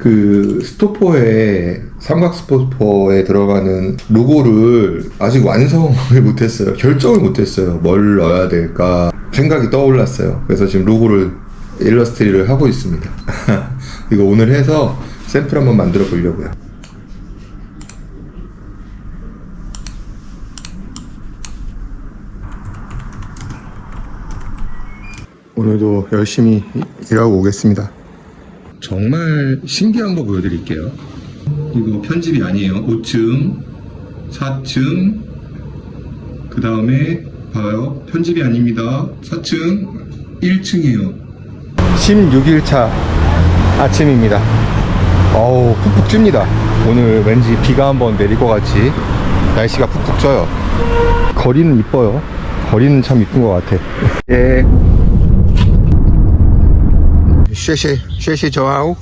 그 스토퍼에 삼각 스토퍼에 들어가는 로고를 아직 완성을 못했어요. 결정을 못했어요. 뭘 넣어야 될까 생각이 떠올랐어요. 그래서 지금 로고를 일러스트리를 하고 있습니다. 이거 오늘 해서 샘플 한번 만들어 보려고요. 오늘도 열심히 일하고 오겠습니다. 정말 신기한 거 보여드릴게요. 이거 편집이 아니에요. 5층, 4층, 그 다음에 봐요. 편집이 아닙니다. 4층, 1층이에요. 16일차 아침입니다. 어우, 푹푹 찝니다. 오늘 왠지 비가 한번 내릴 것 같이 날씨가 푹푹 쪄요. 거리는 이뻐요. 거리는 참 이쁜 것 같아. 예. 谢谢谢谢周阿好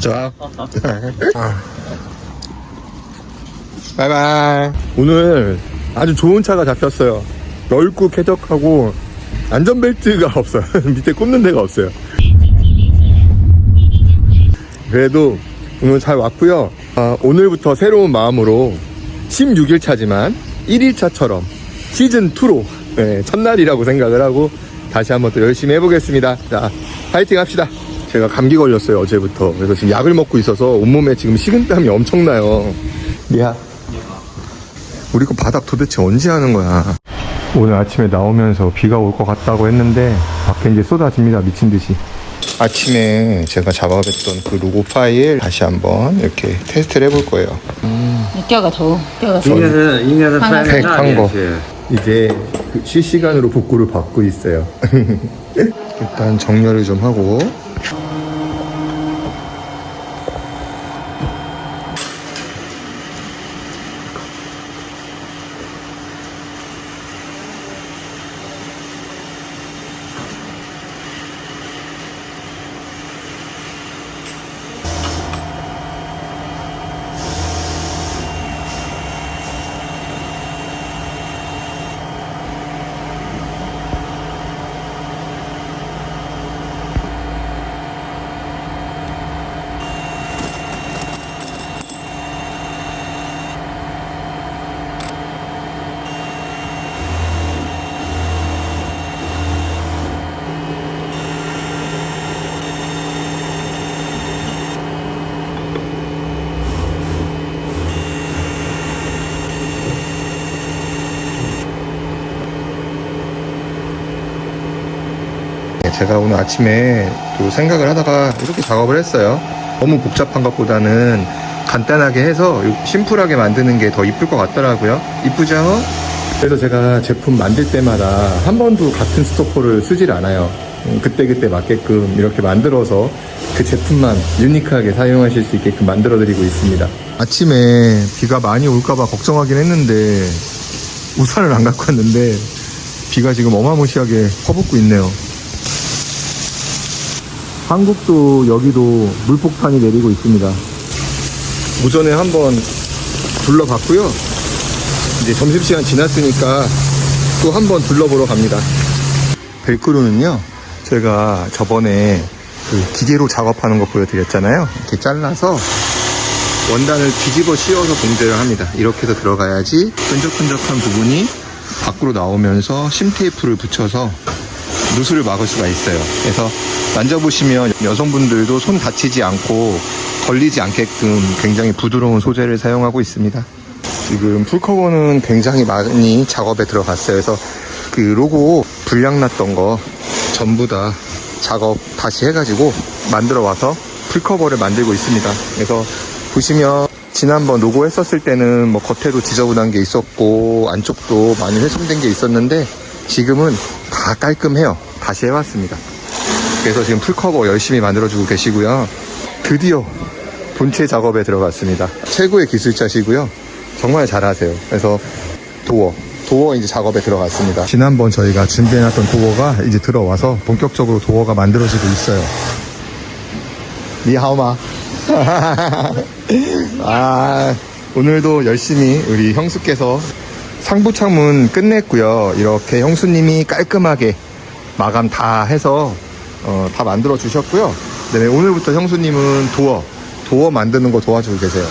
周阿바이바이 오늘 아주 좋은 차가 잡혔어요 넓고 쾌적하고 안전벨트가 없어요 밑에 꽂는 데가 없어요 그래도 오늘 잘 왔고요 아, 오늘부터 새로운 마음으로 16일 차지만 1일 차처럼 시즌 2로 첫날이라고 생각을 하고 다시 한번 또 열심히 해보겠습니다. 자, 파이팅 합시다. 제가 감기 걸렸어요, 어제부터. 그래서 지금 약을 먹고 있어서 온몸에 지금 식은땀이 엄청나요. 미야. 우리 거 바닥 도대체 언제 하는 거야? 오늘 아침에 나오면서 비가 올 것 같다고 했는데 밖에 이제 쏟아집니다, 미친 듯이. 아침에 제가 작업했던 그 로고 파일 다시 한번 이렇게 테스트를 해볼 거예요. 你掉个头，掉个头应。该是应该是翻在那 한 边 거. 去。 이제 그 실시간으로 복구를 받고 있어요. 일단 정렬을 좀 하고. 제가 오늘 아침에 또 생각을 하다가 이렇게 작업을 했어요. 너무 복잡한 것보다는 간단하게 해서 심플하게 만드는 게 더 이쁠 것 같더라고요. 이쁘죠? 그래서 제가 제품 만들 때마다 한 번도 같은 스토퍼를 쓰질 않아요. 음, 그때그때 맞게끔 이렇게 만들어서 그 제품만 유니크하게 사용하실 수 있게끔 만들어 드리고 있습니다. 아침에 비가 많이 올까봐 걱정하긴 했는데 우산을 안 갖고 왔는데 비가 지금 어마무시하게 퍼붓고 있네요. 한국도 여기도 물폭탄이 내리고 있습니다. 오전에 한번 둘러봤고요. 이제 점심시간 지났으니까 또 한번 둘러보러 갑니다. 벨크루는요, 제가 저번에 그 기계로 작업하는 거 보여드렸잖아요. 이렇게 잘라서 원단을 뒤집어 씌워서 봉제를 합니다. 이렇게 해서 들어가야지 끈적끈적한 부분이 밖으로 나오면서 심테이프를 붙여서 누수를 막을 수가 있어요. 그래서 만져보시면 여성분들도 손 다치지 않고 걸리지 않게끔 굉장히 부드러운 소재를 사용하고 있습니다. 지금 풀커버는 굉장히 많이 작업에 들어갔어요. 그래서 그 로고 불량 났던 거 전부 다 작업 다시 해가지고 만들어 와서 풀커버를 만들고 있습니다. 그래서 보시면 지난번 로고 했었을 때는 뭐 겉에도 지저분한 게 있었고 안쪽도 많이 훼손된 게 있었는데 지금은 다 깔끔해요. 다시 해왔습니다. 그래서 지금 풀커버 열심히 만들어주고 계시고요. 드디어 본체 작업에 들어갔습니다. 최고의 기술자시고요. 정말 잘하세요. 그래서 도어, 도어 이제 작업에 들어갔습니다. 지난번 저희가 준비해놨던 도어가 이제 들어와서 본격적으로 도어가 만들어지고 있어요. 니하오마. 아, 오늘도 열심히 우리 형수께서 상부 창문 끝냈고요. 이렇게 형수님이 깔끔하게 마감 다 해서 어, 다 만들어 주셨고요. 네, 오늘부터 형수님은 도어, 도어 만드는 거 도와주고 계세요.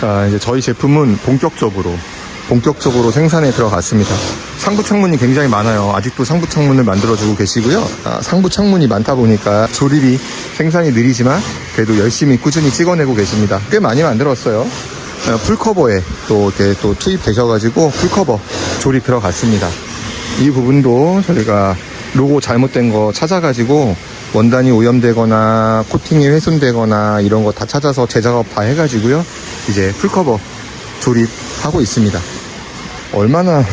자, 이제 저희 제품은 본격적으로, 본격적으로 생산에 들어갔습니다. 상부 창문이 굉장히 많아요. 아직도 상부 창문을 만들어주고 계시고요. 아, 상부 창문이 많다 보니까 조립이 생산이 느리지만 그래도 열심히 꾸준히 찍어내고 계십니다. 꽤 많이 만들었어요. 어, 풀커버에 또 이렇게 또 투입되셔가지고 풀커버 조립 들어갔습니다. 이 부분도 저희가 로고 잘못된 거 찾아가지고 원단이 오염되거나 코팅이 훼손되거나 이런 거 다 찾아서 재작업 다 해가지고요. 이제 풀커버 조립하고 있습니다. 얼마나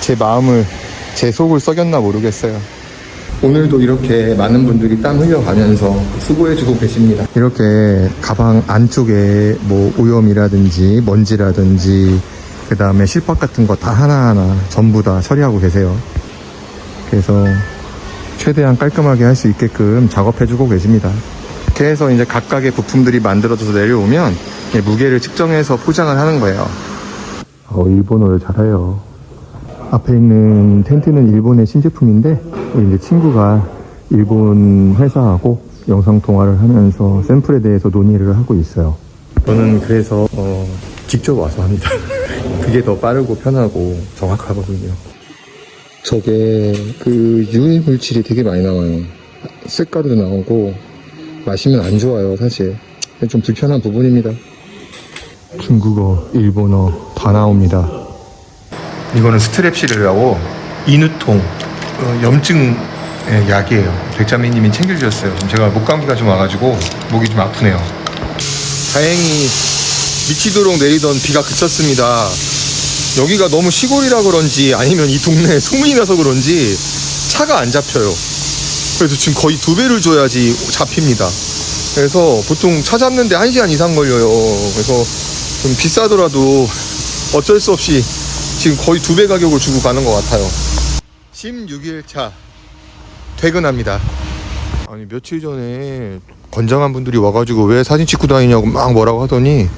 제 마음을, 제 속을 썩였나 모르겠어요. 오늘도 이렇게 많은 분들이 땀 흘려가면서 수고해주고 계십니다. 이렇게 가방 안쪽에 뭐 오염이라든지 먼지라든지 그 다음에 실밥 같은 거 다 하나하나 전부 다 처리하고 계세요. 그래서 최대한 깔끔하게 할 수 있게끔 작업해주고 계십니다. 이렇게 해서 이제 각각의 부품들이 만들어져서 내려오면 무게를 측정해서 포장을 하는 거예요. 어, 일본어를 잘해요. 앞에 있는 텐트는 일본의 신제품인데 우리 이제 친구가 일본 회사하고 영상 통화를 하면서 샘플에 대해서 논의를 하고 있어요. 저는 그래서 어, 직접 와서 합니다. 그게 더 빠르고 편하고 정확하거든요. 저게 그 유해 물질이 되게 많이 나와요. 색깔도 나오고 마시면 안 좋아요, 사실. 좀 불편한 부분입니다. 중국어, 일본어 다 나옵니다. 이거는 스트랩실이라고 이누통 어, 염증 의 약이에요. 백자매님이 챙겨주셨어요. 제가 목감기가 좀 와가지고 목이 좀 아프네요. 다행히 미치도록 내리던 비가 그쳤습니다. 여기가 너무 시골이라 그런지 아니면 이 동네에 소문이 나서 그런지 차가 안 잡혀요. 그래서 지금 거의 두 배를 줘야지 잡힙니다. 그래서 보통 차 잡는데 한 시간 이상 걸려요. 그래서 좀 비싸더라도 어쩔 수 없이 지금 거의 두 배 가격을 주고 가는 것 같아요. 16일 차 퇴근합니다. 아니 며칠 전에 건장한 분들이 와가지고 왜 사진 찍고 다니냐고 막 뭐라고 하더니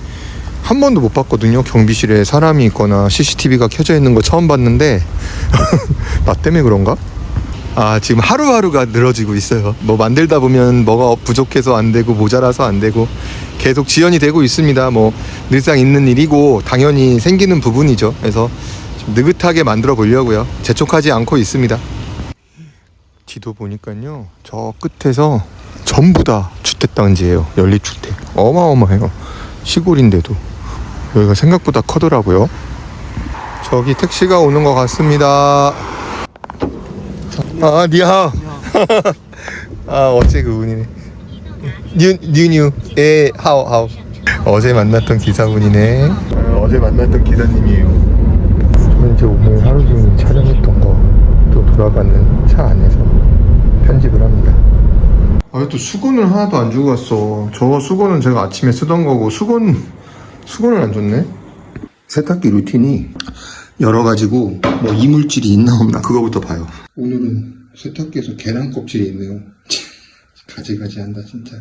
한 번도 못 봤거든요. 경비실에 사람이 있거나 CCTV가 켜져 있는 거 처음 봤는데 나 때문에 그런가? 아 지금 하루하루가 늘어지고 있어요. 뭐 만들다 보면 뭐가 부족해서 안 되고 모자라서 안 되고 계속 지연이 되고 있습니다. 뭐 늘상 있는 일이고 당연히 생기는 부분이죠. 그래서 좀 느긋하게 만들어 보려고요. 재촉하지 않고 있습니다. 지도 보니까요. 저 끝에서 전부 다 주택 단지예요. 연립주택. 어마어마해요. 시골인데도. 여기가 생각보다 커더라고요. 저기 택시가 오는 것 같습니다. 아 니하오. 아 어째 그 운이네 뉴뉴뉴 에 하오 하오 어제 만났던 기사분이네 어제 만났던 기사님이에요 저는 이제 오늘 하루 종일 촬영했던 거 또 돌아가는 차 안에서 편집을 합니다. 아, 또 수건을 하나도 안 주고 갔어. 저 수건은 제가 아침에 쓰던 거고, 수건, 수건을 안 줬네? 세탁기 루틴이 열어가지고, 뭐 이물질이 있나 없나, 그거부터 봐요. 오늘은 세탁기에서 계란 껍질이 있네요. 가지가지 한다, 진짜.